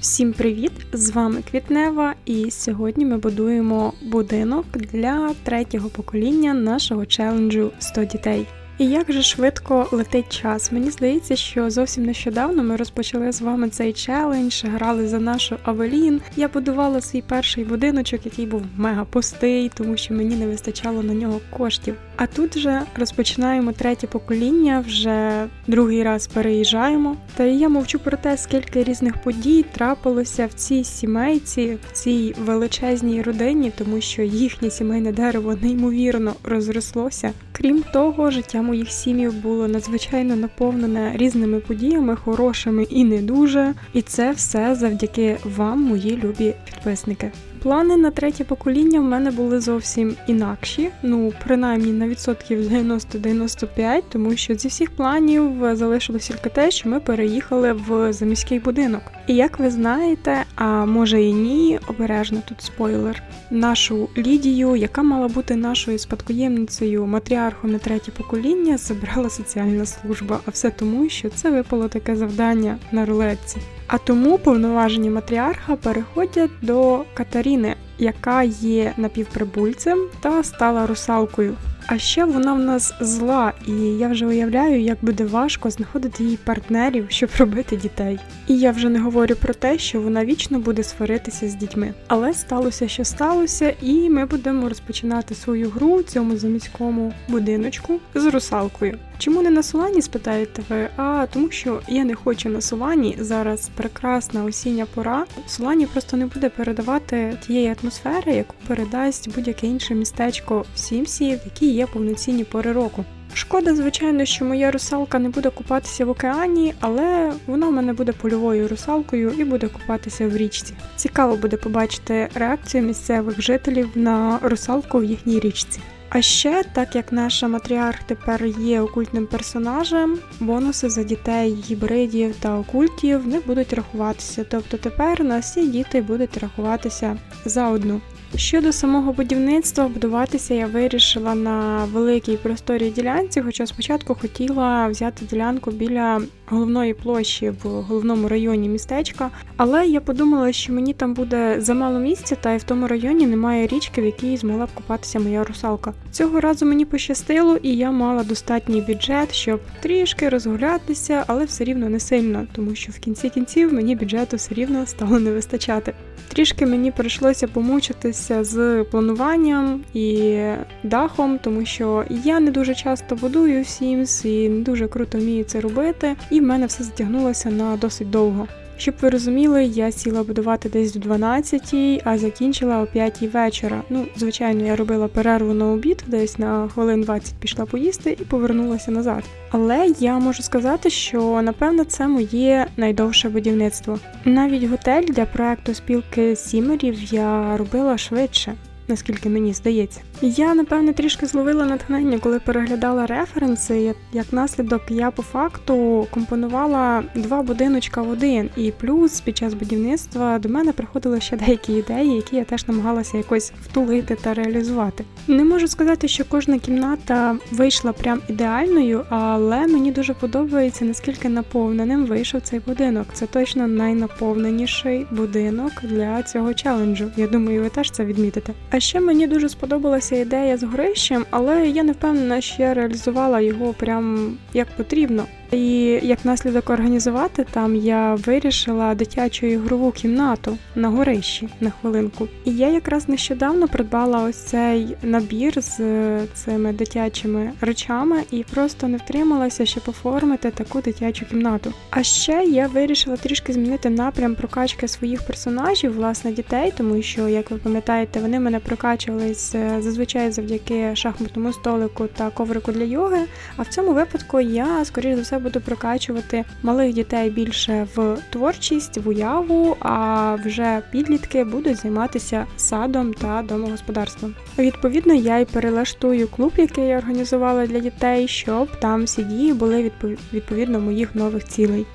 Всім привіт! З вами Квітнева, і сьогодні ми будуємо будинок для третього покоління нашого челенджу 100 дітей. І як же швидко летить час. Мені здається, що зовсім нещодавно ми розпочали з вами цей челендж, грали за нашу Авелін. Я будувала свій перший будиночок, який був мега пустий, тому що мені не вистачало на нього коштів. А тут вже розпочинаємо третє покоління, вже другий раз переїжджаємо. Та я мовчу про те, скільки різних подій трапилося в цій сімейці, в цій величезній родині, тому що їхнє сімейне дерево неймовірно розрослося. Крім того, життя моїх сім'ї було надзвичайно наповнене різними подіями, хорошими і не дуже. І це все завдяки вам, мої любі підписники. Плани на третє покоління в мене були зовсім інакші, ну принаймні на відсотків 90-95, тому що зі всіх планів залишилось тільки те, що ми переїхали в заміський будинок. І як ви знаєте, а може і ні, обережно тут спойлер, нашу Лідію, яка мала бути нашою спадкоємницею матріархом на третє покоління, забрала соціальна служба, а все тому, що це випало таке завдання на рулетці. А тому повноваження матріарха переходять до Катаріни, яка є напівприбульцем та стала русалкою. А ще вона в нас зла, і я вже уявляю, як буде важко знаходити їй партнерів, щоб робити дітей. І я вже не говорю про те, що вона вічно буде сваритися з дітьми. Але сталося, що сталося, і ми будемо розпочинати свою гру у цьому заміському будиночку з русалкою. Чому не на Солані, спитаєте ви? А тому, що я не хочу на Солані. Зараз прекрасна осіння пора. Солані просто не буде передавати тієї атмосфери, яку передасть будь-яке інше містечко в Сімсі, в якій є повноцінні пори року. Шкода, звичайно, що моя русалка не буде купатися в океані, але вона в мене буде польовою русалкою і буде купатися в річці. Цікаво буде побачити реакцію місцевих жителів на русалку в їхній річці. А ще, так як наша матріарх тепер є окультним персонажем, бонуси за дітей, гібридів та окультів не будуть рахуватися. Тобто тепер на всі діти будуть рахуватися за одну. Щодо самого будівництва, будуватися я вирішила на великій просторій ділянці, хоча спочатку хотіла взяти ділянку біля головної площі в головному районі містечка. Але я подумала, що мені там буде замало місця, та й в тому районі немає річки, в якій змогла б купатися моя русалка. Цього разу мені пощастило, і я мала достатній бюджет, щоб трішки розгулятися, але все рівно не сильно, тому що в кінці кінців мені бюджету все рівно стало не вистачати. Трішки мені прийшлося помучитися з плануванням і дахом, тому що я не дуже часто будую Sims і не дуже круто вмію це робити, і в мене все затягнулося на досить довго. Щоб ви розуміли, я сіла будувати десь в 12 а закінчила о 5 вечора. Ну, звичайно, я робила перерву на обід, десь на хвилин 20 пішла поїсти і повернулася назад. Але я можу сказати, що напевно це моє найдовше будівництво. Навіть готель для проекту спілки сімерів я робила швидше наскільки мені здається. Я напевне трішки зловила натхнення, коли переглядала референси. Як наслідок, я по факту компонувала два будиночка в один, і плюс під час будівництва до мене приходили ще деякі ідеї, які я теж намагалася якось втулити та реалізувати. Не можу сказати, що кожна кімната вийшла прям ідеальною, але мені дуже подобається наскільки наповненим вийшов цей будинок. Це точно найнаповненіший будинок для цього челенджу. Я думаю, ви теж це відмітите. А ще мені дуже сподобалася ідея з горищем, але я не впевнена, що я реалізувала його прям як потрібно. І як наслідок організувати там я вирішила дитячу ігрову кімнату на горищі на хвилинку. І я якраз нещодавно придбала ось цей набір з цими дитячими речами і просто не втрималася, щоб оформити таку дитячу кімнату. А ще я вирішила трішки змінити напрям прокачки своїх персонажів, власне, дітей, тому що, як ви пам'ятаєте, вони мене прокачувались е, зазвичай завдяки шахматному столику та коврику для йоги. А в цьому випадку я, скоріш за все, буду прокачувати малих дітей більше в творчість, в уяву, а вже підлітки будуть займатися садом та домогосподарством. Відповідно, я й перелаштую клуб, який я організувала для дітей, щоб там всі дії були відповідно моїх нових цілей.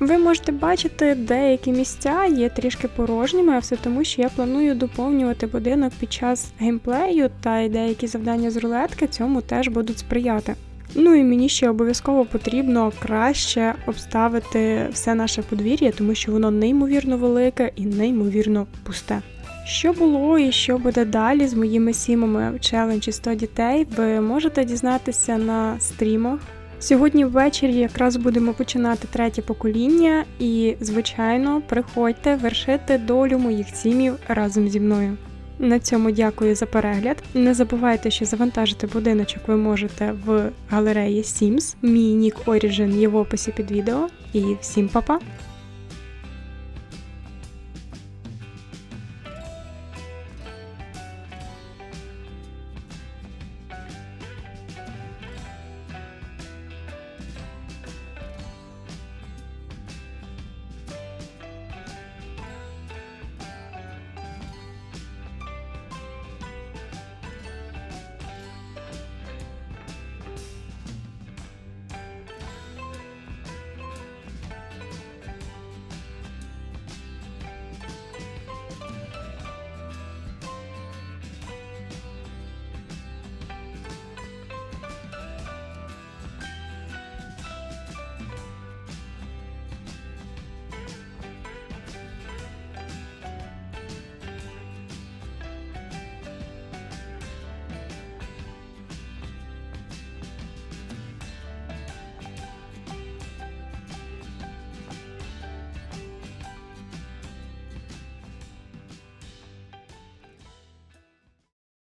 Ви можете бачити, деякі місця є трішки порожніми, а все тому, що я планую доповнювати будинок під час геймплею, та й деякі завдання з рулетки цьому теж будуть сприяти. Ну і мені ще обов'язково потрібно краще обставити все наше подвір'я, тому що воно неймовірно велике і неймовірно пусте. Що було і що буде далі з моїми сімами в челенджі 100 дітей, ви можете дізнатися на стрімах. Сьогодні ввечері якраз будемо починати третє покоління, і, звичайно, приходьте вершити долю моїх сімів разом зі мною. На цьому дякую за перегляд. Не забувайте, що завантажити будиночок ви можете в галереї Sims. Мій нік Origin є в описі під відео. І всім па-па!